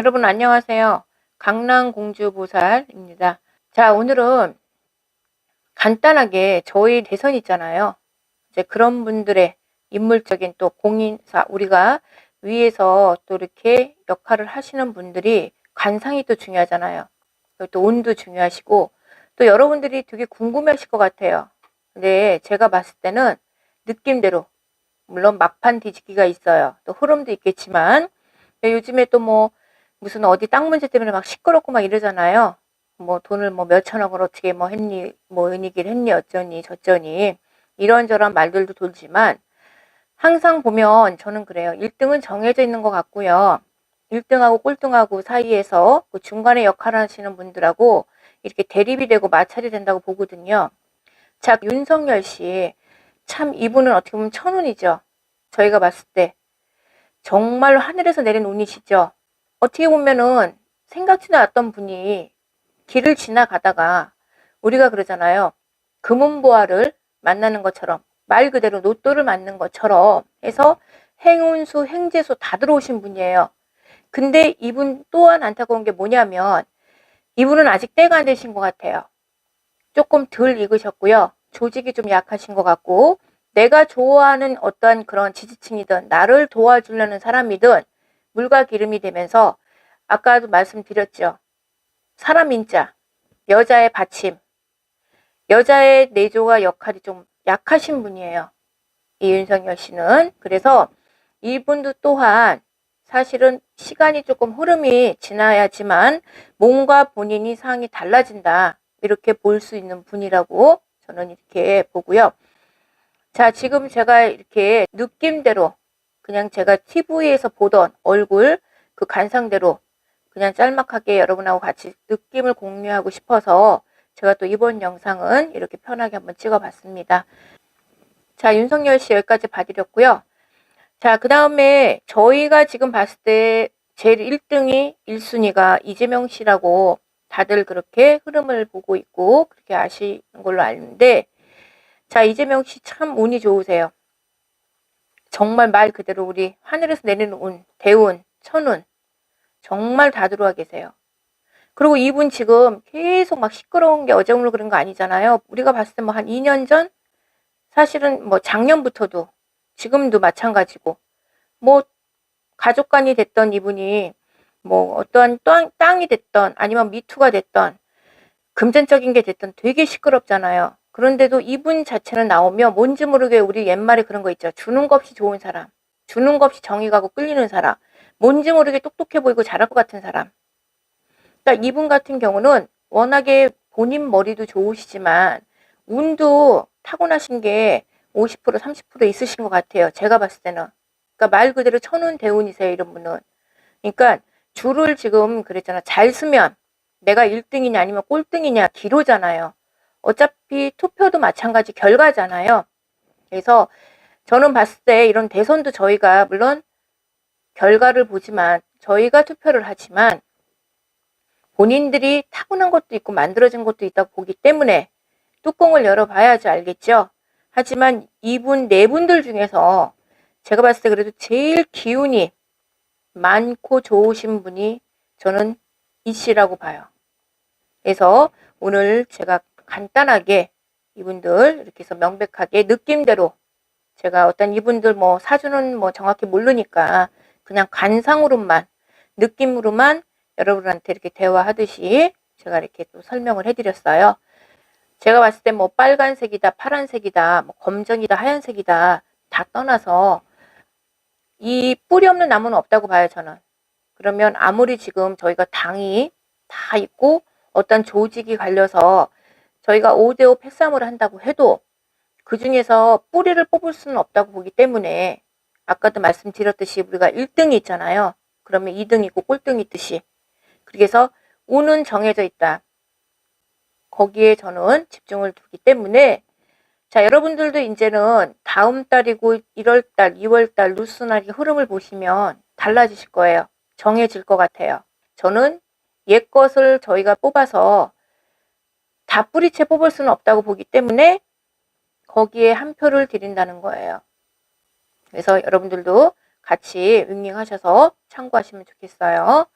여러분 안녕하세요. 강남공주보살입니다. 자, 오늘은 간단하게 저희 대선 있잖아요. 이제 그런 분들의 인물적인 또 공인사, 우리가 위에서 또 이렇게 역할을 하시는 분들이 관상이 또 중요하잖아요. 또 운도 중요하시고 또 여러분들이 되게 궁금해 하실 것 같아요. 근데 제가 봤을 때는 느낌대로 물론 막판 뒤집기가 있어요. 또 흐름도 있겠지만 요즘에 또 뭐 무슨 어디 땅 문제 때문에 막 시끄럽고 막 이러잖아요. 뭐 돈을 뭐 몇천억을 어떻게 뭐 했니 뭐 은이길 했니 어쩌니 저쩌니 이런저런 말들도 돌지만 항상 보면 저는 그래요. 1등은 정해져 있는 것 같고요. 1등하고 꼴등하고 사이에서 그 중간에 역할 하시는 분들하고 이렇게 대립이 되고 마찰이 된다고 보거든요. 자, 윤석열 씨. 참 이분은 어떻게 보면 천운이죠. 저희가 봤을 때. 정말로 하늘에서 내린 운이시죠. 어떻게 보면은 생각지도 않았던 분이 길을 지나가다가 우리가 그러잖아요. 금은보화를 만나는 것처럼 말 그대로 로또를 맞는 것처럼 해서 행운수, 행재수 다 들어오신 분이에요. 근데 이분 또한 안타까운 게 뭐냐면 이분은 아직 때가 안 되신 것 같아요. 조금 덜 익으셨고요. 조직이 좀 약하신 것 같고 내가 좋아하는 어떤 그런 지지층이든 나를 도와주려는 사람이든 물과 기름이 되면서 아까도 말씀드렸죠. 사람 인자, 여자의 받침, 여자의 내조와 역할이 좀 약하신 분이에요. 이 윤석열 씨는. 그래서 이분도 또한 사실은 시간이 조금 흐름이 지나야지만 몸과 본인이 상이 달라진다. 이렇게 볼 수 있는 분이라고 저는 이렇게 보고요. 자, 지금 제가 이렇게 느낌대로 그냥 제가 TV에서 보던 얼굴 그 간상대로 그냥 짤막하게 여러분하고 같이 느낌을 공유하고 싶어서 제가 또 이번 영상은 이렇게 편하게 한번 찍어봤습니다. 자, 윤석열 씨 여기까지 봐드렸고요. 자, 그 다음에 저희가 지금 봤을 때 제일 1등이 1순위가 이재명 씨라고 다들 그렇게 흐름을 보고 있고 그렇게 아시는 걸로 아는데 자, 이재명 씨 참 운이 좋으세요. 정말 말 그대로 우리 하늘에서 내리는 운, 대운, 천운 정말 다 들어와 계세요. 그리고 이분 지금 계속 막 시끄러운 게 어제 오늘 그런 거 아니잖아요. 우리가 봤을 때 뭐 한 2년 전 사실은 뭐 작년부터도 지금도 마찬가지고 뭐 가족 간이 됐던 이분이 뭐 어떠한 땅, 땅이 됐던 아니면 미투가 됐던 금전적인 게 됐던 되게 시끄럽잖아요. 그런데도 이분 자체는 나오면 뭔지 모르게 우리 옛말에 그런 거 있죠. 주는 것 없이 좋은 사람. 주는 것 없이 정이 가고 끌리는 사람. 뭔지 모르게 똑똑해 보이고 잘할 것 같은 사람. 그러니까 이분 같은 경우는 워낙에 본인 머리도 좋으시지만 운도 타고나신 게 50% 30% 있으신 것 같아요. 제가 봤을 때는. 그러니까 말 그대로 천운 대운이세요. 이런 분은. 그러니까 줄을 지금 그랬잖아. 잘 쓰면 내가 1등이냐 아니면 꼴등이냐 기로잖아요. 어차피 투표도 마찬가지 결과잖아요. 그래서 저는 봤을 때 이런 대선도 저희가 물론 결과를 보지만 저희가 투표를 하지만 본인들이 타고난 것도 있고 만들어진 것도 있다고 보기 때문에 뚜껑을 열어봐야지 알겠죠. 하지만 이분 네 분들 중에서 제가 봤을 때 그래도 제일 기운이 많고 좋으신 분이 저는 이 씨라고 봐요. 그래서 오늘 제가 간단하게 이분들 이렇게 해서 명백하게 느낌대로 제가 어떤 이분들 뭐 사주는 뭐 정확히 모르니까 그냥 관상으로만 느낌으로만 여러분한테 이렇게 대화하듯이 제가 이렇게 또 설명을 해드렸어요. 제가 봤을 때 뭐 빨간색이다, 파란색이다, 뭐 검정이다, 하얀색이다 다 떠나서 이 뿌리 없는 나무는 없다고 봐요, 저는. 그러면 아무리 지금 저희가 당이 다 있고 어떤 조직이 갈려서 저희가 5대5 패싸움을 한다고 해도 그 중에서 뿌리를 뽑을 수는 없다고 보기 때문에 아까도 말씀드렸듯이 우리가 1등이 있잖아요. 그러면 2등이 있고 꼴등이 있듯이. 그래서 운은 정해져 있다. 거기에 저는 집중을 두기 때문에 자 여러분들도 이제는 다음 달이고 1월달, 2월달 루스나리 흐름을 보시면 달라지실 거예요. 정해질 것 같아요. 저는 옛 것을 저희가 뽑아서 다 뿌리채 뽑을 수는 없다고 보기 때문에 거기에 한 표를 드린다는 거예요. 그래서 여러분들도 같이 윙윙 하셔서 참고하시면 좋겠어요.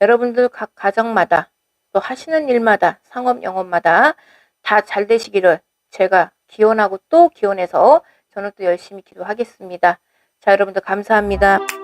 여러분들 각 가정마다 또 하시는 일마다 상업 영업마다 다 잘 되시기를 제가 기원하고 또 기원해서 저는 또 열심히 기도하겠습니다. 자, 여러분들 감사합니다.